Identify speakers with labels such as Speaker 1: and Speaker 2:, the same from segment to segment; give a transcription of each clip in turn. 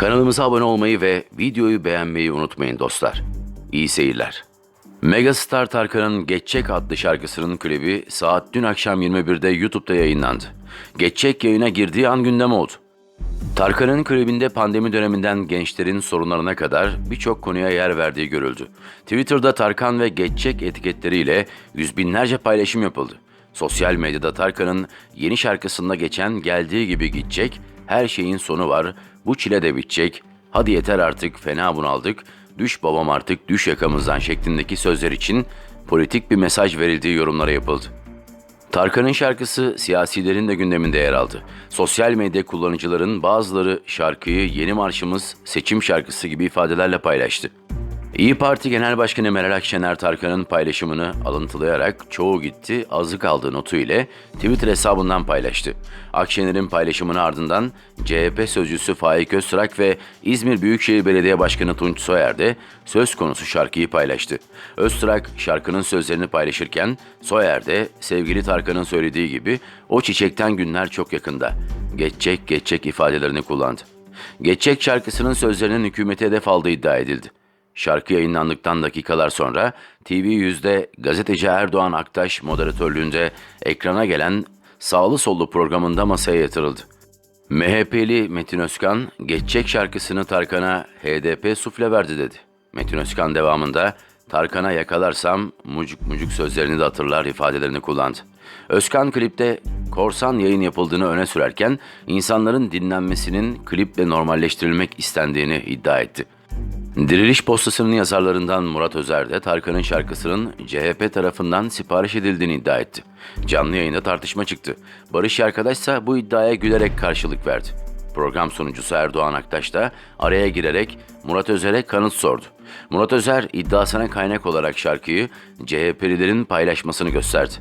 Speaker 1: Kanalımıza abone olmayı ve videoyu beğenmeyi unutmayın dostlar. İyi seyirler. Megastar Tarkan'ın Geçecek adlı şarkısının klibi saat dün akşam 21'de YouTube'da yayınlandı. Geçecek yayına girdiği an gündem oldu. Tarkan'ın klibinde pandemi döneminden gençlerin sorunlarına kadar birçok konuya yer verdiği görüldü. Twitter'da Tarkan ve Geçecek etiketleriyle yüz binlerce paylaşım yapıldı. Sosyal medyada Tarkan'ın yeni şarkısında geçen geldiği gibi gidecek, her şeyin sonu var, bu çile de bitecek, hadi yeter artık fena bunaldık, düş babam artık düş yakamızdan şeklindeki sözler için politik bir mesaj verildiği yorumlara yapıldı. Tarkan'ın şarkısı siyasilerin de gündeminde yer aldı. Sosyal medya kullanıcıların bazıları şarkıyı yeni marşımız seçim şarkısı gibi ifadelerle paylaştı. İyi Parti Genel Başkanı Meral Akşener Tarkan'ın paylaşımını alıntılayarak çoğu gitti azı kaldı notu ile Twitter hesabından paylaştı. Akşener'in paylaşımının ardından CHP sözcüsü Faik Öztürk ve İzmir Büyükşehir Belediye Başkanı Tunç Soyer de söz konusu şarkıyı paylaştı. Öztürk şarkının sözlerini paylaşırken Soyer de sevgili Tarkan'ın söylediği gibi o çiçekten günler çok yakında. Geçecek geçecek ifadelerini kullandı. Geçecek şarkısının sözlerinin hükümete hedef aldığı iddia edildi. Şarkı yayınlandıktan dakikalar sonra TV100'de gazeteci Erdoğan Aktaş moderatörlüğünde ekrana gelen sağlı sollu programında masaya yatırıldı. MHP'li Metin Özkan, geçecek şarkısını Tarkan'a HDP sufle verdi dedi. Metin Özkan devamında Tarkan'a yakalarsam mucuk mucuk sözlerini de hatırlar ifadelerini kullandı. Özkan klipte korsan yayın yapıldığını öne sürerken insanların dinlenmesinin kliple normalleştirilmek istendiğini iddia etti. Diriliş Postası'nın yazarlarından Murat Özer de Tarkan'ın şarkısının CHP tarafından sipariş edildiğini iddia etti. Canlı yayında tartışma çıktı. Barış Arkadaş ise bu iddiaya gülerek karşılık verdi. Program sunucusu Erdoğan Aktaş da araya girerek Murat Özer'e kanıt sordu. Murat Özer iddiasına kaynak olarak şarkıyı CHP'lilerin paylaşmasını gösterdi.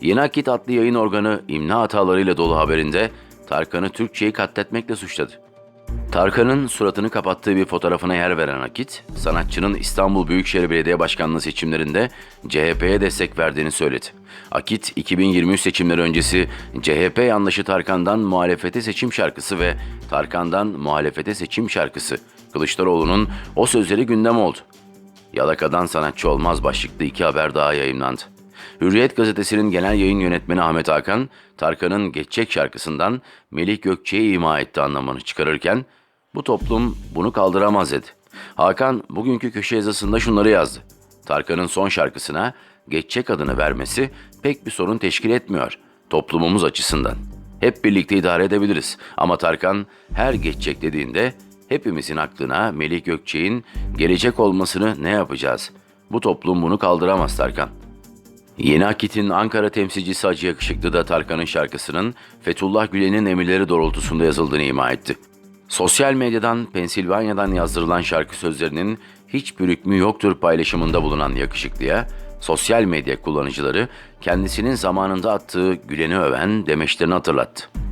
Speaker 1: Yeni Akit adlı yayın organı imla hatalarıyla dolu haberinde Tarkan'ı Türkçeyi katletmekle suçladı. Tarkan'ın suratını kapattığı bir fotoğrafına yer veren Akit, sanatçının İstanbul Büyükşehir Belediye Başkanlığı seçimlerinde CHP'ye destek verdiğini söyledi. Akit, 2023 seçimleri öncesi CHP yanlışı Tarkan'dan muhalefete seçim şarkısı ve Tarkan'dan muhalefete seçim şarkısı Kılıçdaroğlu'nun o sözleri gündem oldu. Yalakadan sanatçı olmaz başlıklı iki haber daha yayınlandı. Hürriyet gazetesinin genel yayın yönetmeni Ahmet Hakan, Tarkan'ın Geçecek şarkısından Melih Gökçe'yi ima etti anlamını çıkarırken, bu toplum bunu kaldıramaz dedi. Hakan bugünkü köşe yazısında şunları yazdı. Tarkan'ın son şarkısına Geçecek adını vermesi pek bir sorun teşkil etmiyor toplumumuz açısından. Hep birlikte idare edebiliriz ama Tarkan her geçecek dediğinde hepimizin aklına Melih Gökçe'nin gelecek olmasını ne yapacağız? Bu toplum bunu kaldıramaz Tarkan. Yeni Akit'in Ankara temsilcisi Hacı Yakışıklı da Tarkan'ın şarkısının Fethullah Gülen'in emirleri doğrultusunda yazıldığını ima etti. Sosyal medyadan Pensilvanya'dan yazdırılan şarkı sözlerinin hiç hükmü yoktur paylaşımında bulunan Yakışıklı'ya sosyal medya kullanıcıları kendisinin zamanında attığı Gülen'i öven demeçlerini hatırlattı.